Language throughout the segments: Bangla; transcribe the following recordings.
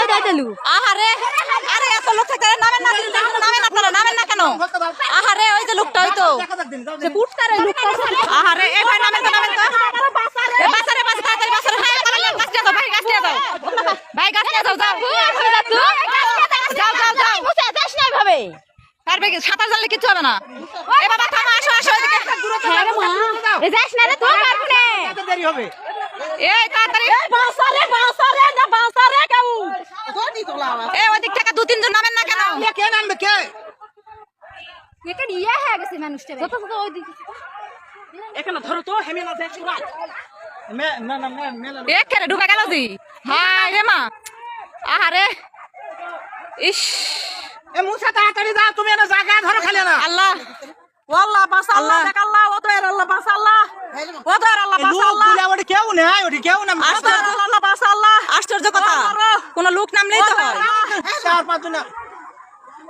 আহারে আরে এত লোক থাকতে নামেন না নামেন আপনারা নামেন না কেন? আহারে ওই যে লোকটা ওই তো। যে কুটতারে লোকটা আহারে এ ভাই নামেন তো নামেন তো। এ বাসারে বাসা তাড়াতাড়ি বাসারে। হ্যাঁ গাছ ভাই গাছ নিয়ে ভাই গাছ নিয়ে যাও। যাও যাও যাও যাও। মুছে যাস না এভাবে? পারবে কি সাঁতার জানলে কিছু হবে না। এ বাবা থামো আসো আসো এদিকে। রে মা। এ যাস না রে তুই পারবি না দেরি হবে। এই তাড়াতাড়ি। বাসারে বাসারে না বাসারে কেউ। এ ওদিক থেকে দু তিনজন নামেন না কেন? কে নামবে কে? এটা ইয়ে হয়ে গেছে মানুষটা কত কত ওই দিকে এখানে ধরো তো হেমে না দেখ মে না না মে মেলা এ কেরে ঢুকে গেল জি? হাই রে মা। আহারে। ইস। এ মুসা তাড়াতাড়ি তুমি না জায়গা ধরো খালি না আল্লাহ। আল্লাহ বাস আল্লাহ। দেখ আল্লাহ আল্লাহ বাস আল্লাহ। গুলা কেউ নেই ওটি কেউ না ও আল্লাহ বাস আল্লাহ। আশ্চর্য কথা। কোন লোক নামলেই তো? হয় চার পাঁচ জন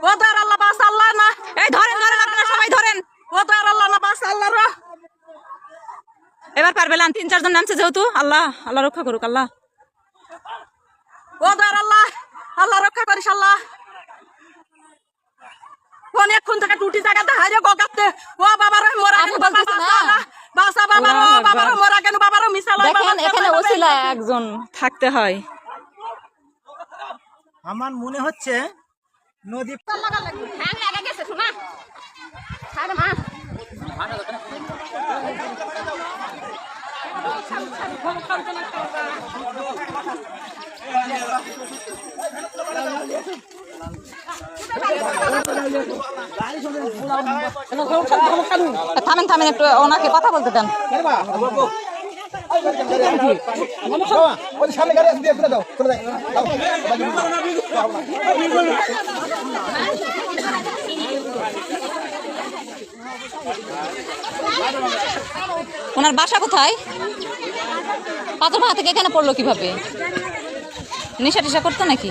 ও আল্লাহ বাস আল্লাহ না। এই ধরেন ধরেন আপনারা সবাই ধরেন। ও আল্লাহ না বাস আল্লাহ র এবার পারবে না তিন চারজন নামছে যেহেতু। আল্লাহ আল্লাহ রক্ষা করুক আল্লাহ। আল্লাহ আল্লাহ রক্ষা করিস আল্লাহ। অনেকক্ষণ থেকে টুটি জায়গাতে হাইরে গগাতে। ও বাবার মোরা আপনি গেল বাবা বলতেছেন বাসা না? বাসা বাবার ও বাবার কেন? বাবার মিশাল দেখেন এখানে ওসিলা একজন। থাকতে হয়। আমার মনে হচ্ছে নদী গেছে শোনা? মা। থামেন থামেন, একটু ওনাকে কথা বলতে দেন। ওনার বাসা কোথায়? পাথর ভাঙা থেকে এখানে পড়ল কীভাবে? নেশা টেশা করতো নাকি?